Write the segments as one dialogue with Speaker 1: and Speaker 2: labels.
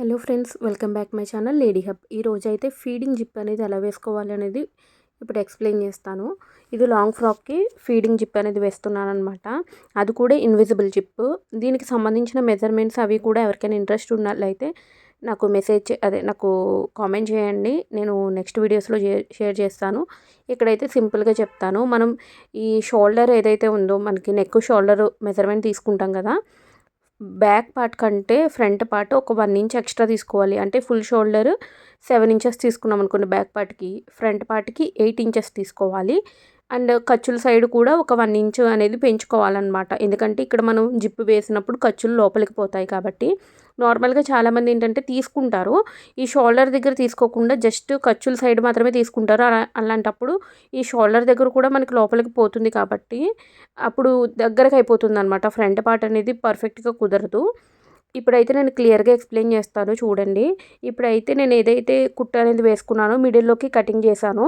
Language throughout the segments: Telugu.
Speaker 1: Hello friends welcome back my channel lady hub. ఈ రోజు అయితే ఫీడింగ్ జిప్ అనేది ఎలా వేసుకోవాలి అనేది ఇప్పుడు ఎక్స్ప్లెయిన్ చేస్తాను. ఇది లాంగ్ ఫ్రాక్కి ఫీడింగ్ జిప్ అనేది వేస్తున్నాను అనమాట అది కూడా ఇన్విజిబుల్ జిప్. దీనికి సంబంధించిన మెజర్మెంట్స్ అవి కూడా ఎవరికైనా ఇంట్రెస్ట్ ఉన్నట్లయితే నాకు మెసేజ్ అదే నాకు కామెంట్ చేయండి. నేను నెక్స్ట్ వీడియోస్లో షేర్ చేస్తాను. ఇక్కడైతే సింపుల్గా చెప్తాను. మనం ఈ షోల్డర్ ఏదైతే ఉందో మనకి నెక్ షోల్డర్ మెజర్మెంట్ తీసుకుంటాం కదా బ్యాక్ పార్ట్ కంటే ఫ్రంట్ పార్ట్ ఒక వన్ ఇంచ్ ఎక్స్ట్రా తీసుకోవాలి. అంటే ఫుల్ షోల్డర్ సెవెన్ ఇంచెస్ తీసుకున్నాం అనుకోండి బ్యాక్ పార్ట్కి. ఫ్రంట్ పార్ట్కి ఎయిట్ ఇంచెస్ తీసుకోవాలి. అండ్ ఖర్చుల సైడ్ కూడా ఒక వన్ ఇంచ్ అనేది పెంచుకోవాలన్నమాట. ఎందుకంటే ఇక్కడ మనం జిప్పు వేసినప్పుడు ఖర్చులు లోపలికి పోతాయి కాబట్టి. నార్మల్గా చాలామంది ఏంటంటే తీసుకుంటారు. ఈ షోల్డర్ దగ్గర తీసుకోకుండా జస్ట్ ఖర్చుల సైడ్ మాత్రమే తీసుకుంటారు. అలాంటప్పుడు ఈ షోల్డర్ దగ్గర కూడా మనకి లోపలికి పోతుంది కాబట్టి అప్పుడు దగ్గరకు అయిపోతుంది అనమాట ఫ్రంట్ పార్ట్ అనేది పర్ఫెక్ట్గా కుదరదు. ఇప్పుడైతే నేను క్లియర్గా ఎక్స్ప్లెయిన్ చేస్తాను చూడండి. ఇప్పుడైతే నేను ఏదైతే కుట్ట అనేది వేసుకున్నానో మిడిల్లోకి కటింగ్ చేశాను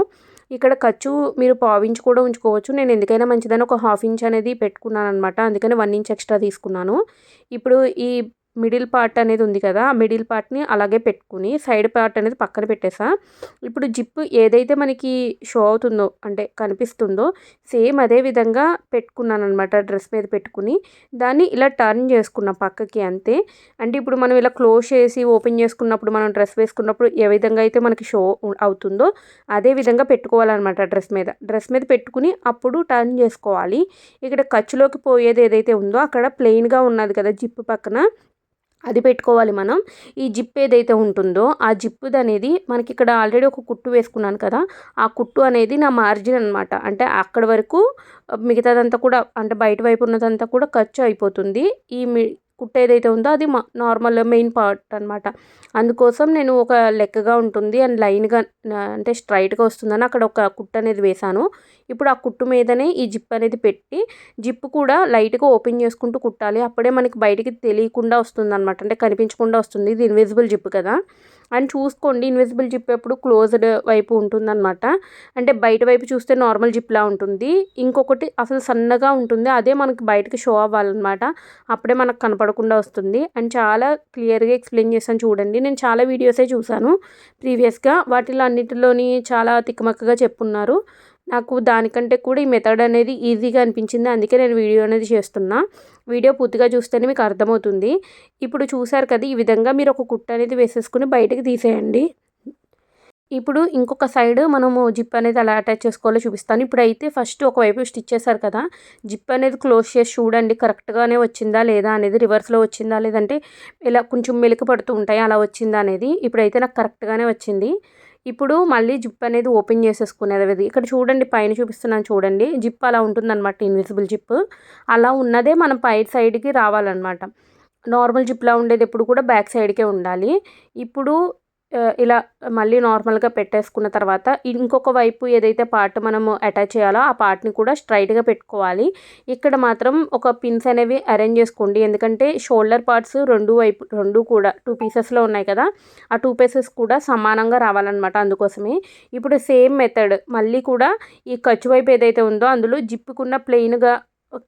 Speaker 1: ఇక్కడ ఖర్చు మీరు పావించ్ కూడా ఉంచుకోవచ్చు. నేను ఎందుకైనా మంచిదని ఒక హాఫ్ ఇంచ్ అనేది పెట్టుకున్నాను అనమాట అందుకని వన్ ఇంచ్ ఎక్స్ట్రా తీసుకున్నాను. ఇప్పుడు ఈ మిడిల్ పార్ట్ అనేది ఉంది కదా మిడిల్ పార్ట్ని అలాగే పెట్టుకుని సైడ్ పార్ట్ అనేది పక్కన పెట్టేసా. ఇప్పుడు జిప్ ఏదైతే మనకి షో అవుతుందో అంటే కనిపిస్తుందో సేమ్ అదే విధంగా పెట్టుకున్నాను అనమాట డ్రెస్ మీద పెట్టుకుని. దాన్ని ఇలా టర్న్ చేసుకున్నాం పక్కకి అంతే. అంటే ఇప్పుడు మనం ఇలా క్లోజ్ చేసి ఓపెన్ చేసుకున్నప్పుడు మనం డ్రెస్ వేసుకున్నప్పుడు ఏ విధంగా అయితే మనకి షో అవుతుందో అదే విధంగా పెట్టుకోవాలన్నమాట డ్రెస్ మీద. డ్రెస్ మీద పెట్టుకుని అప్పుడు టర్న్ చేసుకోవాలి. ఇక్కడ ఖర్చులోకి పోయేది ఏదైతే ఉందో అక్కడ ప్లెయిన్గా ఉన్నది కదా జిప్ పక్కన అది పెట్టుకోవాలి మనం. ఈ జిప్ ఏదైతే ఉంటుందో ఆ జిప్పుది అనేది మనకి ఇక్కడ ఆల్రెడీ ఒక కుట్టు వేసుకున్నాను కదా ఆ కుట్టు అనేది నా మార్జిన్ అనమాట అంటే అక్కడ వరకు మిగతాదంతా కూడా అంటే బయట వైపు ఉన్నదంతా కూడా ఖర్చు అయిపోతుంది. ఈ కుట్ట ఏదైతే ఉందో అది నార్మల్ మెయిన్ పార్ట్ అనమాట అందుకోసం నేను ఒక లెక్కగా ఉంటుంది అండ్ లైన్గా అంటే స్ట్రైట్గా వస్తుందని అక్కడ ఒక కుట్ట అనేది వేశాను. ఇప్పుడు ఆ కుట్టు మీదనే ఈ జిప్ అనేది పెట్టి జిప్ కూడా లైట్గా ఓపెన్ చేసుకుంటూ కుట్టాలి. అప్పుడే మనకి బయటికి తెలియకుండా వస్తుంది అనమాట అంటే కనిపించకుండా వస్తుంది. ఇది ఇన్విజిబుల్ జిప్ కదా. అని చూసుకోండి. ఇన్విజిబుల్ జిప్ ఎప్పుడు క్లోజ్డ్ వైపు ఉంటుందన్నమాట. అంటే బయట వైపు చూస్తే నార్మల్ జిప్లా ఉంటుంది. ఇంకొకటి అసలు సన్నగా ఉంటుంది. అదే మనకి బయటకి షో అవ్వాలన్నమాట. అప్పుడే మనకు కనపడకుండా వస్తుంది. అండ్ చాలా క్లియర్గా ఎక్స్ప్లెయిన్ చేశాను చూడండి. నేను చాలా వీడియోసే చూశాను ప్రీవియస్గా. వాటిలో అన్నిటిలోని చాలా తిక్కమక్కగా చెప్పున్నారు. నాకు దానికంటే కూడా ఈ మెథడ్ అనేది ఈజీగా అనిపించింది. అందుకే నేను వీడియో అనేది చేస్తున్నా. వీడియో పూర్తిగా చూస్తేనే మీకు అర్థమవుతుంది. ఇప్పుడు చూసారు కదా ఈ విధంగా మీరు ఒక కుట్ట అనేది వేసేసుకుని బయటకు తీసేయండి. ఇప్పుడు ఇంకొక సైడ్ మనము జిప్ అనేది ఎలా అటాచ్ చేసుకోవాలో చూపిస్తాను. ఇప్పుడైతే ఫస్ట్ ఒకవైపు స్టిచ్ చేశారు కదా జిప్ అనేది క్లోజ్ చేసి చూడండి కరెక్ట్గానే వచ్చిందా లేదా అనేది రివర్స్లో వచ్చిందా లేదంటే ఇలా కొంచెం మెలిక పడుతూ ఉంటాయి అలా వచ్చిందా అనేది ఇప్పుడైతే నాకు కరెక్ట్గానే వచ్చింది. ఇప్పుడు మళ్ళీ జిప్ అనేది ఓపెన్ చేసేసుకునేది ఇక్కడ చూడండి పైన చూపిస్తున్నాను చూడండి. జిప్ అలా ఉంటుందన్నమాట ఇన్విజిబుల్ జిప్. అలా ఉన్నదే మనం పై సైడ్కి రావాలన్నమాట. నార్మల్ జిప్లా ఉండేది ఎప్పుడు కూడా బ్యాక్ సైడ్కే ఉండాలి. ఇప్పుడు ఇలా మళ్ళీ నార్మల్గా పెట్టేసుకున్న తర్వాత ఇంకొక వైపు ఏదైతే పార్ట్ మనము అటాచ్ చేయాలో ఆ పార్ట్ని కూడా స్ట్రైట్గా పెట్టుకోవాలి. ఇక్కడ మాత్రం ఒక పిన్స్ అనేవి అరేంజ్ చేసుకోండి. ఎందుకంటే షోల్డర్ పార్ట్స్ రెండు వైపు రెండు కూడా టూ పీసెస్లో ఉన్నాయి కదా ఆ టూ పీసెస్ కూడా సమానంగా రావాలన్నమాట అందుకోసమే. ఇప్పుడు సేమ్ మెథడ్ మళ్ళీ కూడా ఈ ఖర్చు వైపు ఏదైతే ఉందో అందులో జిప్పుకున్న ప్లెయిన్గా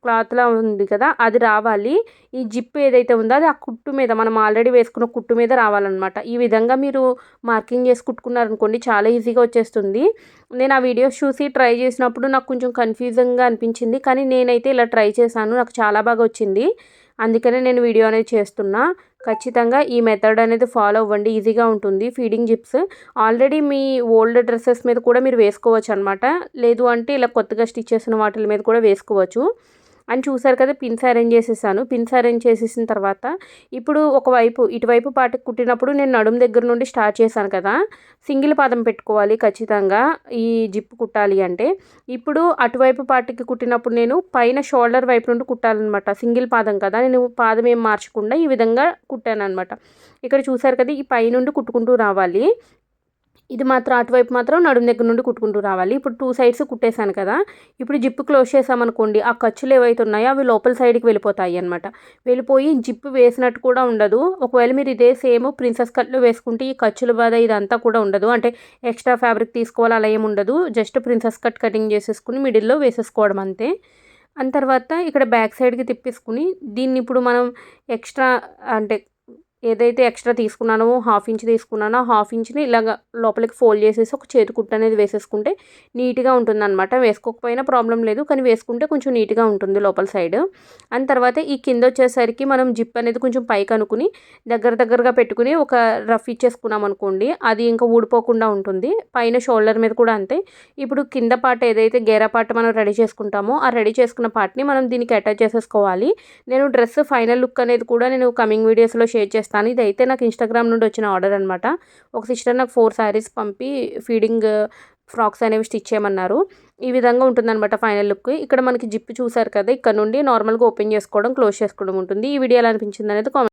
Speaker 1: క్లాత్లా ఉంది కదా అది రావాలి. ఈ జిప్ ఏదైతే ఉందో అది ఆ కుట్టు మీద మనం ఆల్రెడీ వేసుకున్న కుట్టు మీద రావాలన్నమాట. ఈ విధంగా మీరు మార్కింగ్ చేసి కుట్టుకున్నారనుకోండి చాలా ఈజీగా వచ్చేస్తుంది. నేను ఆ వీడియోస్ చూసి ట్రై చేసినప్పుడు నాకు కొంచెం కన్ఫ్యూజింగ్గా అనిపించింది కానీ నేనైతే ఇలా ట్రై చేశాను నాకు చాలా బాగా వచ్చింది. అందుకనే నేను వీడియో అనేది చేస్తున్నా. ఖచ్చితంగా ఈ మెథడ్ అనేది ఫాలో అవ్వండి. ఈజీగా ఉంటుంది. ఫీడింగ్ జిప్స్ ఆల్రెడీ మీ ఓల్డ్ డ్రెస్సెస్ మీద కూడా మీరు వేసుకోవచ్చు అనమాట లేదు అంటే ఇలా కొత్తగా స్టిచ్ చేసిన వాటి మీద కూడా వేసుకోవచ్చు. అని చూసారు కదా పిన్స్ అరేంజ్ చేసేసాను. పిన్స్ అరేంజ్ చేసేసిన తర్వాత ఇప్పుడు ఒకవైపు ఇటువైపు పాటకు కుట్టినప్పుడు నేను నడుము దగ్గర నుండి స్టార్ట్ చేశాను కదా సింగిల్ పాదం పెట్టుకోవాలి ఖచ్చితంగా ఈ జిప్ కుట్టాలి అంటే. ఇప్పుడు అటువైపు పాటికి కుట్టినప్పుడు నేను పైన షోల్డర్ వైపు నుండి కుట్టాలన్నమాట. సింగిల్ పాదం కదా నేను పాదం ఏం మార్చకుండా ఈ విధంగా కుట్టాను అనమాట ఇక్కడ చూసారు కదా ఈ పై నుండి కుట్టుకుంటూ రావాలి. ఇది మాత్రం అటువైపు మాత్రం నడుము దగ్గర నుండి కుట్టుకుంటూ రావాలి. ఇప్పుడు టూ సైడ్స్ కుట్టేశాను కదా. ఇప్పుడు జిప్పు క్లోజ్ చేసామనుకోండి ఆ ఖర్చులు ఏవైతే ఉన్నాయో అవి లోపల సైడ్కి వెళ్ళిపోతాయి అనమాట వెళ్ళిపోయి జిప్పు వేసినట్టు కూడా ఉండదు. ఒకవేళ మీరు ఇదే సేమ్ ప్రిన్సెస్ కట్లు వేసుకుంటే ఈ ఖర్చుల బాధ ఇదంతా కూడా ఉండదు. అంటే ఎక్స్ట్రా ఫ్యాబ్రిక్ తీసుకోవాలి అలా ఏమి ఉండదు. జస్ట్ ప్రిన్సెస్ కట్ కటింగ్ చేసేసుకుని మిడిల్లో వేసేసుకోవడం అంతే. అంత తర్వాత ఇక్కడ బ్యాక్ సైడ్కి తిప్పేసుకుని దీన్ని ఇప్పుడు మనం ఎక్స్ట్రా అంటే ఏదైతే ఎక్స్ట్రా తీసుకున్నానో హాఫ్ ఇంచ్ తీసుకున్నానో హాఫ్ ఇంచ్ని ఇలాగ లోపలికి ఫోల్డ్ చేసేసి ఒక చేతి కుట్టు అనేది వేసేసుకుంటే నీట్గా ఉంటుందన్నమాట. వేసుకోకపోయినా ప్రాబ్లం లేదు కానీ వేసుకుంటే కొంచెం నీట్గా ఉంటుంది లోపల సైడ్. అండ్ తర్వాత ఈ కింద వచ్చేసరికి మనం జిప్ అనేది కొంచెం పైకి అనుకుని దగ్గర దగ్గరగా పెట్టుకుని ఒక రఫ్ ఇచ్చేసుకున్నాం అనుకోండి అది ఇంకా ఊడిపోకుండా ఉంటుంది. పైన షోల్డర్ మీద కూడా అంతే. ఇప్పుడు కింద పార్ట్ ఏదైతే గేరా పార్ట్ మనం రెడీ చేసుకుంటామో ఆ రెడీ చేసుకున్న పార్ట్ని మనం దీనికి అటాచ్ చేసేసుకోవాలి. నేను డ్రెస్ ఫైనల్ లుక్ అనేది కూడా నేను కమింగ్ వీడియోస్లో షేర్ చేస్తాను. ఇది అయితే నాకు ఇన్స్టాగ్రామ్ నుండి వచ్చిన ఆర్డర్ అనమాట ఒక సిస్టర్ నాకు ఫోర్ శారీస్ పంపి ఫీడింగ్ ఫ్రాక్స్ అనేవి స్టిచ్ చేయమన్నారు. ఈ విధంగా ఉంటుందన్నమాట ఫైనల్ లుక్ ఇక్కడ మనకి జిప్ చూసారు కదా ఇక్కడ నుండి నార్మల్గా ఓపెన్ చేసుకోవడం క్లోజ్ చేసుకోవడం ఉంటుంది. ఈ వీడియో ఎలా అనిపించింది అనేది కామెంట్